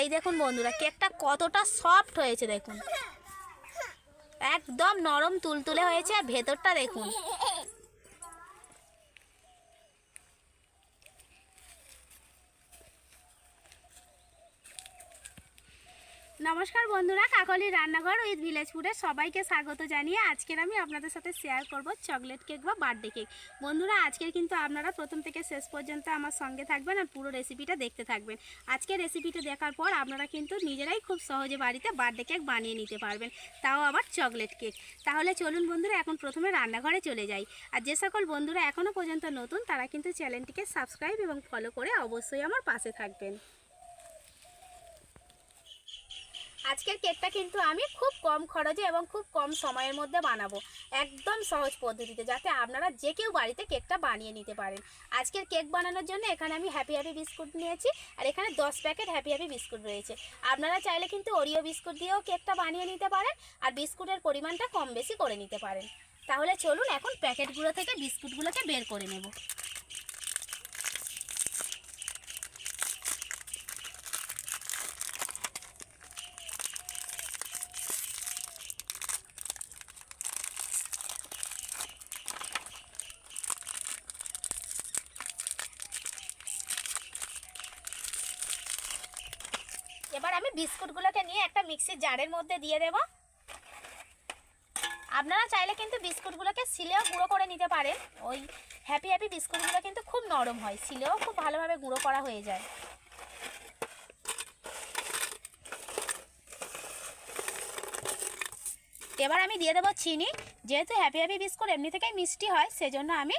এই দেখুন বন্ধুরা, কেকটা কতটা সফট হয়েছে দেখুন। একদম নরম তুলতুলে হয়েছে, আর ভেতরটা দেখুন। নমস্কার বন্ধুরা, কাকলি রান্নাঘর উইথ ভিলেজ ফুডে সবাইকে স্বাগত জানিয়ে আজকের আমি আপনাদের সাথে শেয়ার করব চকলেট কেক বা বার্থডে কেক বন্ধুরা, আজকের কিন্তু আপনারা প্রথম থেকে শেষ পর্যন্ত আমার সঙ্গে থাকবেন আর পুরো রেসিপিটা দেখতে থাকবেন। আজকের রেসিপিটা দেখার পর আপনারা কিন্তু নিজেরাই খুব সহজে বাড়িতে বার্থডে কেক বানিয়ে নিতে পারবেন, তাও আবার চকলেট কেক তাহলে চলুন বন্ধুরা, এখন প্রথমে রান্নাঘরে চলে যাই। আর যে সকল বন্ধুরা এখনও পর্যন্ত নতুন, তারা কিন্তু চ্যানেলটিকে সাবস্ক্রাইব এবং ফলো করে অবশ্যই আমার পাশে থাকবেন। আজকের কেকটা কিন্তু আমি খুব কম খরচে এবং খুব কম সময়ের মধ্যে বানাবো। একদম সহজ পদ্ধতিতে যাতে আপনারা যে কেউ বাড়িতে কেকটা বানিয়ে নিতে পারেন। আজকের কেক বানানোর জন্য এখানে আমি হ্যাপি হ্যাপি বিস্কুট নিয়েছি আর এখানে দশ প্যাকেট হ্যাপি হ্যাপি বিস্কুট রয়েছে। আপনারা চাইলে কিন্তু ওরিও বিস্কুট দিয়েও কেকটা বানিয়ে নিতে পারেন আর বিস্কুটের পরিমাণটা কম বেশি করে নিতে পারেন। তাহলে চলুন এখন প্যাকেটগুলো থেকে বিস্কুটগুলোকে বের করে নেব। এবার আমি বিস্কুটগুলোকে নিয়ে একটা মিক্সির জারের মধ্যে দিয়ে দেব। আপনারা চাইলে কিন্তু বিস্কুটগুলোকে সিলেও গুঁড়ো করে নিতে পারেন। ওই হ্যাপি হ্যাপি বিস্কুটগুলো কিন্তু খুব নরম হয়, সিলেও খুব ভালোভাবে গুঁড়ো করা হয়ে যায়। এবার আমি দিয়ে দেবো চিনি। যেহেতু হ্যাপি হ্যাপি বিস্কুট এমনি থেকেই মিষ্টি হয়, সেজন্য আমি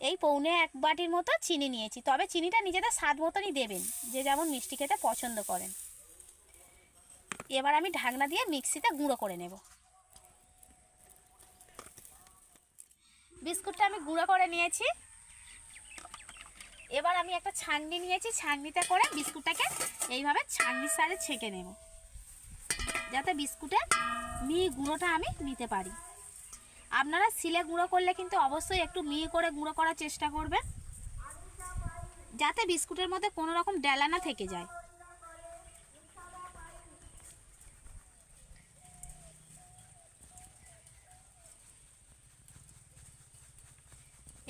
এই পৌনে এক বাটির মতো চিনি নিয়েছি। তবে চিনিটা নিজেদের স্বাদ মতনই দেবেন, যে যেমন মিষ্টি খেতে পছন্দ করেন। এবার আমি ঢাকনা দিয়ে মিক্সিতে গুঁড়ো করে নেব। বিস্কুটটা আমি গুঁড়ো করে নিয়েছি। এবার আমি একটা ছাঁকনি নিয়েছি, ছাঁকনিতে করে বিস্কুটটাকে এইভাবে ছাঁকনির সাথে ছেঁকে নেব। যাতে বিস্কুটে মিহি গুঁড়োটা আমি নিতে পারি। আপনারা সিলে গুঁড়ো করলে কিন্তু অবশ্যই একটু মিহি করে গুঁড়ো করার চেষ্টা করবেন। যাতে বিস্কুটের মধ্যে কোনো রকম ডেলা না থেকে যায়।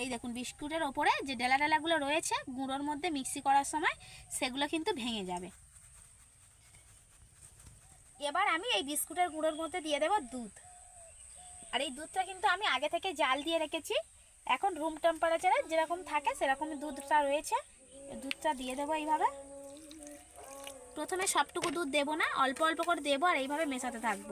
এই দেখুন, বিস্কুটের ওপরে যে ডেলা ডেলাগুলো রয়েছে, গুঁড়োর মধ্যে মিক্সি করার সময় সেগুলো কিন্তু ভেঙে যাবে। এবার আমি এই বিস্কুটের গুঁড়োর মধ্যে দিয়ে দেবো দুধ। আর এই দুধটা কিন্তু আমি আগে থেকে জাল দিয়ে রেখেছি। এখন রুম টেম্পারেচারে যেরকম থাকে সেরকম দুধটা রয়েছে। দুধটা দিয়ে দেবো এইভাবে। প্রথমে সবটুকু দুধ দেবো না, অল্প অল্প করে দেবো আর এইভাবে মেশাতে থাকব।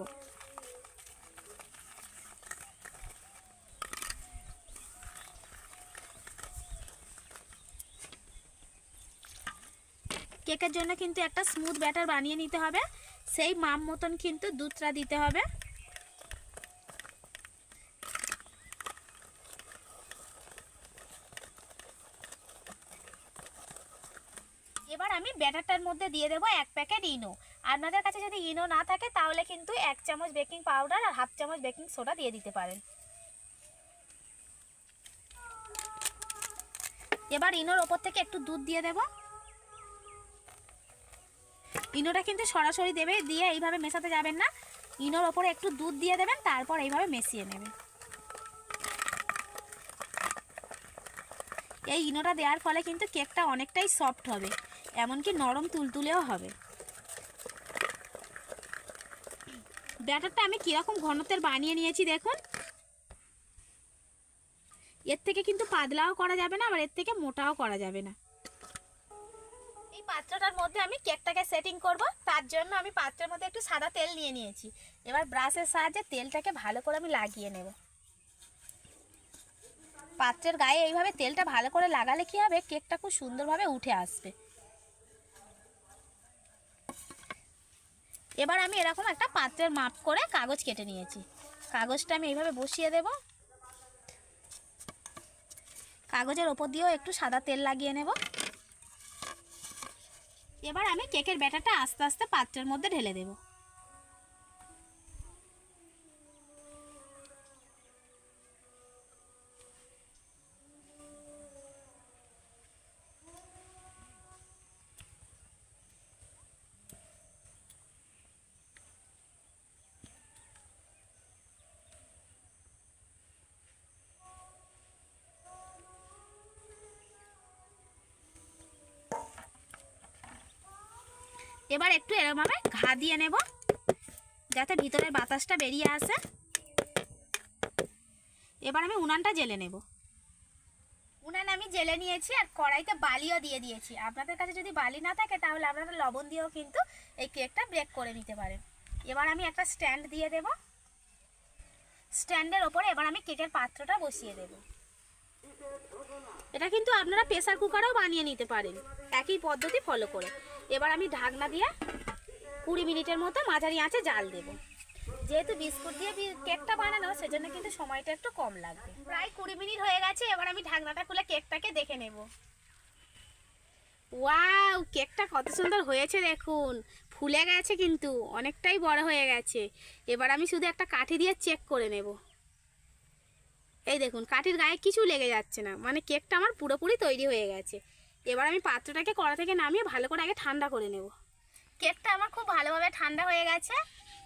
কেকের জন্য কিন্তু একটা স্মুথ ব্যাটার বানিয়ে নিতে হবে। সেই মাম মতন কিন্তু দুধটা দিতে হবে। এবার আমি ব্যাটারটার মধ্যে দিয়ে দেবো এক প্যাকেট ইনো। আপনাদের কাছে যদি ইনো না থাকে, তাহলে কিন্তু এক চামচ বেকিং পাউডার আর হাফ চামচ বেকিং সোডা দিয়ে দিতে পারেন। এবার ইনোর ওপর থেকে একটু দুধ দিয়ে দেব। ইনোটা কিন্তু সরাসরি দেবে, দিয়ে এইভাবে মেশাতে যাবেন না। ইনোর ওপরে একটু দুধ দিয়ে দেবেন, তারপর এইভাবে মিশিয়ে নেবেন। এই ইনোটা দেওয়ার ফলে কিন্তু কেকটা অনেকটাই সফট হবে, এমনকি নরম তুলতুলেও হবে। ব্যাটারটা আমি কীরকম ঘনত্বের বানিয়ে নিয়েছি দেখুন। এর থেকে কিন্তু পাতলাও করা যাবে না, আবার এর থেকে মোটাও করা যাবে না। পাত্রটার মধ্যে আমি কেকটাকে সেটিং করব, তার জন্য আমি পাত্রের মধ্যে একটু সাদা তেল নিয়ে নিয়েছি। এবার ব্রাশের সাহায্যে তেলটাকে ভালো করে আমি লাগিয়ে নেব। পাত্রের গায়ে এইভাবে তেলটা ভালো করে লাগালে কি হবে? কেকটা খুব সুন্দরভাবে উঠে আসবে। এবার আমি এরকম একটা পাত্রের মাপ করে কাগজ কেটে নিয়েছি। কাগজটা আমি এইভাবে বসিয়ে দেব। কাগজের ওপর দিয়েও একটু সাদা তেল লাগিয়ে নেব। এবার আমি কেকের ব্যাটারটা আস্তে আস্তে পাত্রের মধ্যে ঢেলে দেবো। এবার একটু এরমভাবে ঘা দিয়ে নেব, যাতে ভিতরের বাতাসটা বেরিয়ে আসে। এবার আমি উনানটা জেলে নেব। উনান আমি জেলে নিয়েছি আর কড়াইতে বালিও দিয়ে দিয়েছি। আপনাদের কাছে যদি বালি না থাকে, তাহলে আপনারা লবণ দিয়েও কিন্তু এই কেকটা ব্রেক করে নিতে পারেন। এবার আমি একটা স্ট্যান্ড দিয়ে দেব। স্ট্যান্ডের ওপরে এবার আমি কেকের পাত্রটা বসিয়ে দেব। এটা কিন্তু আপনারা প্রেসার কুকারেও বানিয়ে নিতে পারেন। একই পদ্ধতি ফলো করে। এবার আমি ঢাকনা দিয়ে কুড়ি মিনিটের মতো মাঝারি আঁচে জাল দেব। যেহেতু বিস্কুট দিয়ে কেকটা বানানো, সেজন্য কিন্তু সময়টা একটু কম লাগবে। প্রায় কুড়ি মিনিট হয়ে গেছে, এবার আমি ঢাকনাটা খুলে কেকটাকে দেখে নেব। ওয়াও, কেকটা কত সুন্দর হয়েছে দেখুন। ফুলে গেছে কিন্তু, অনেকটাই বড় হয়ে গেছে। এবার আমি শুধু একটা কাঠি দিয়ে চেক করে নেব। এই দেখুন, কাঠির গায়ে কিছু লেগে যাচ্ছে না। মানে কেকটা আমার পুরোপুরি তৈরি হয়ে গেছে। এবার আমি পাত্রটাকে কড়া থেকে নামিয়ে ভালো করে আগে ঠান্ডা করে নেব। কেকটা আমার খুব ভালোভাবে ঠান্ডা হয়ে গেছে।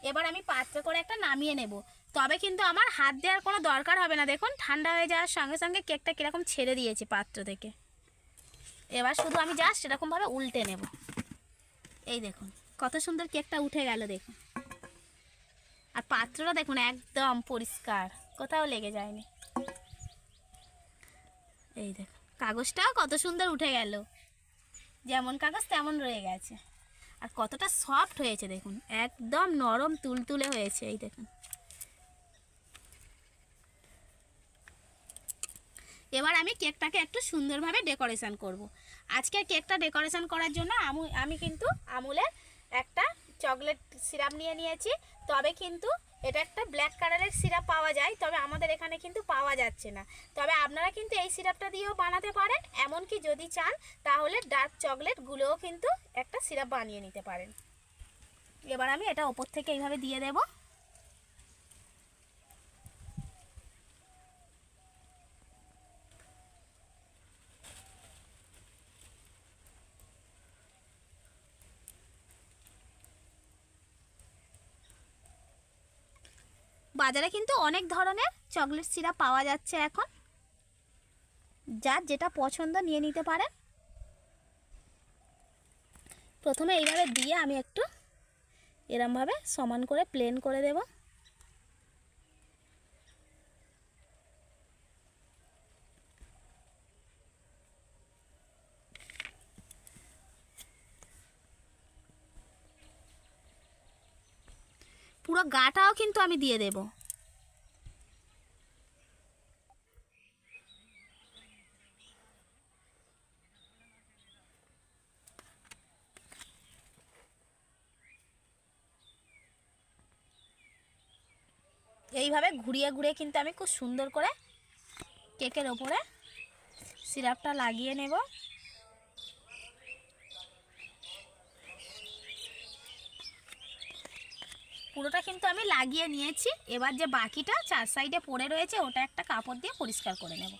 এবার আমি পাত্র করে একটা নামিয়ে নেব। তবে কিন্তু আমার হাত দেওয়ার কোনো দরকার হবে না। দেখুন, ঠান্ডা হয়ে যাওয়ার সঙ্গে সঙ্গে কেকটা কীরকম ছেড়ে দিয়েছে পাত্র থেকে। এবার শুধু আমি জাস্ট এরকমভাবে উল্টে নেব। এই দেখুন, কত সুন্দর কেকটা উঠে গেল, দেখুন। আর পাত্রটা দেখুন, একদম পরিষ্কার, কোথাও লেগে যায়নি। এই দেখুন। কাগজটাও কত সুন্দর উঠে গেল। যেমন কাগজ তেমন রয়ে গেছে। আর কতটা সফট হয়েছে দেখুন, একদম নরম তুলতুলে হয়েছে এই দেখুন। এবার আমি কেকটাকে একটু সুন্দরভাবে ডেকোরেশন করব। আজকের কেকটা ডেকোরেশন করার জন্য আমু কিন্তু আমুলের একটা চকলেট সিরাপ নিয়ে নিয়েছি। তবে কিন্তু এটা একটা ব্ল্যাক কালারের সিরাপ পাওয়া যায়, তবে আমাদের এখানে কিন্তু পাওয়া যাচ্ছে না। তবে আপনারা কিন্তু এই সিরাপটা দিয়েও বানাতে পারেন, এমনকি যদি চান, তাহলে ডার্ক চকলেট গুলোও কিন্তু একটা সিরাপ বানিয়ে নিতে পারেন। এবার আমি এটা ওপর থেকে এইভাবে দিয়ে দেবো। বাজারে কিন্তু অনেক ধরনের চকলেট সিরাপ পাওয়া যাচ্ছে এখন। যার যেটা পছন্দ নিয়ে নিতে পারেন। প্রথমে এইভাবে দিয়ে আমি একটু এরমভাবে সমান করে প্লেন করে দেব। পুরো গাটাও কিন্তু আমি দিয়ে দেব। এইভাবে ঘুরিয়ে ঘুরিয়ে কিন্তু আমি খুব সুন্দর করে কেকের ওপরে সিরাপটা লাগিয়ে নেব। পুরোটা কিন্তু আমি লাগিয়ে নিয়েছি। এবার যে বাকিটা চার সাইডে পড়ে রয়েছে, ওটা একটা কাপড় দিয়ে পরিষ্কার করে নেব।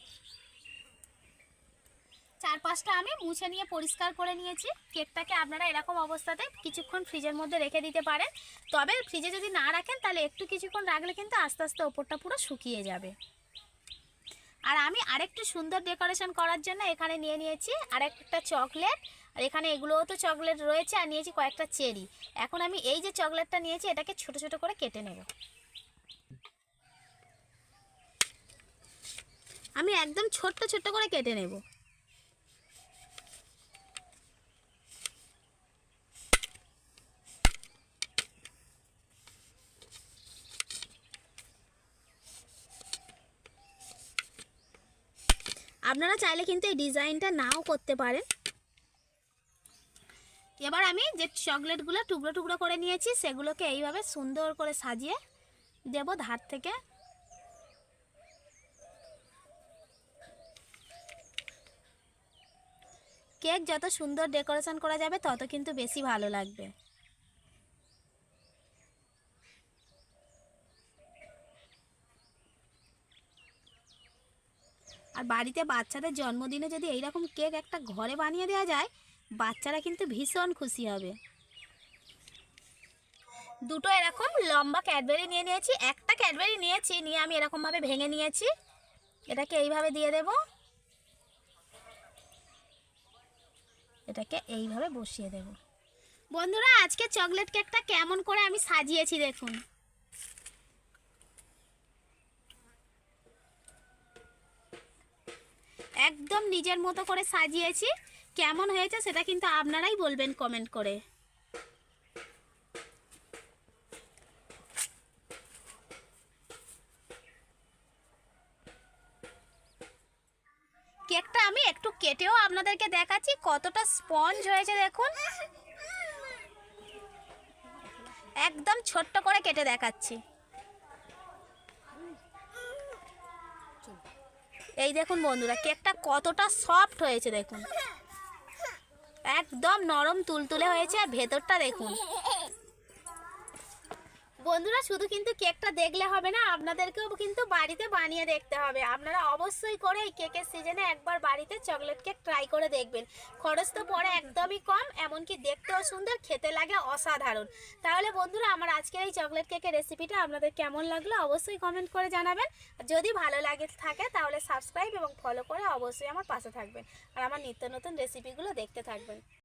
চার পাঁচটা আমি মুছে নিয়ে পরিষ্কার করে নিয়েছি। কেকটাকে আপনারা এরকম অবস্থাতে কিছুক্ষণ ফ্রিজের মধ্যে রেখে দিতে পারেন। তবে ফ্রিজে যদি না রাখেন, তাহলে একটু কিছুক্ষণ রাখলে কিন্তু আস্তে আস্তে ওপরটা পুরো শুকিয়ে যাবে। আর আমি আরেকটু সুন্দর ডেকোরেশন করার জন্য এখানে নিয়ে নিয়েছি আরেকটা চকলেট। আর এখানে এগুলোও তো চকলেট রয়েছে আর নিয়েছি কয়েকটা চেরি। এখন আমি এই যে চকলেটটা নিয়েছি এটাকে ছোট ছোট করে কেটে নেব। আমি একদম ছোট্ট ছোট্ট করে কেটে নেব। আপনারা চাইলে কিন্তু এই ডিজাইনটা নাও করতে পারেন। এবার আমি যে চকলেটগুলো টুকরো টুকরো করে নিয়েছি, সেগুলোকে এইভাবে সুন্দর করে সাজিয়ে দেব ধার থেকে। কেক যত সুন্দর ডেকোরেশন করা যাবে, তত কিন্তু বেশি ভালো লাগবে। বাড়িতে বাচ্চাদের জন্মদিনে যদি এইরকম কেক একটা ঘরে বানিয়ে দেওয়া যায়, বাচ্চারা কিন্তু ভীষণ খুশি হবে। দুটো এরকম লম্বা ক্যাডবেরি নিয়ে নিয়েছি, একটা ক্যাডবেরি নিয়েছি, নিয়ে আমি এরকমভাবে ভেঙে নিয়েছি। এটাকে এইভাবে দিয়ে দেব। এটাকে এইভাবে বসিয়ে দেব। বন্ধুরা, আজকে চকলেট কেকটা কেমন করে আমি সাজিয়েছি দেখুন। একদম নিজের মতো করে সাজিয়েছি। কেমন হয়েছে সেটা কিন্তু আপনারাই বলবেন কমেন্ট করে। কেকটা আমি একটু কেটেও আপনাদেরকে দেখাচ্ছি, কতটা স্পঞ্জ হয়েছে দেখুন। একদম ছোট্ট করে কেটে দেখাচ্ছি। এই দেখুন বন্ধুরা, কেকটা কতটা সফট হয়েছে দেখুন। একদম নরম তুলতুলে হয়েছে আর ভেতরটা দেখুন। বন্ধুরা, শুধু কিন্তু কেকটা দেখলে হবে না, আপনাদেরকেও কিন্তু বাড়িতে বানিয়ে দেখতে হবে। আপনারা অবশ্যই করে এই কেকের সিজনে একবার বাড়িতে চকলেট কেক ট্রাই করে দেখবেন। খরচ তো পড়ে একদমই কম, এমনকি দেখতেও সুন্দর, খেতে লাগে অসাধারণ। তাহলে বন্ধুরা, আমার আজকের এই চকলেট কেকের রেসিপিটা আপনাদের কেমন লাগল অবশ্যই কমেন্ট করে জানাবেন। যদি ভালো লাগে, থাকে তাহলে সাবস্ক্রাইব এবং ফলো করে অবশ্যই আমার পাশে থাকবেন। আর আমার নিত্য নতুন রেসিপিগুলো দেখতে থাকবেন।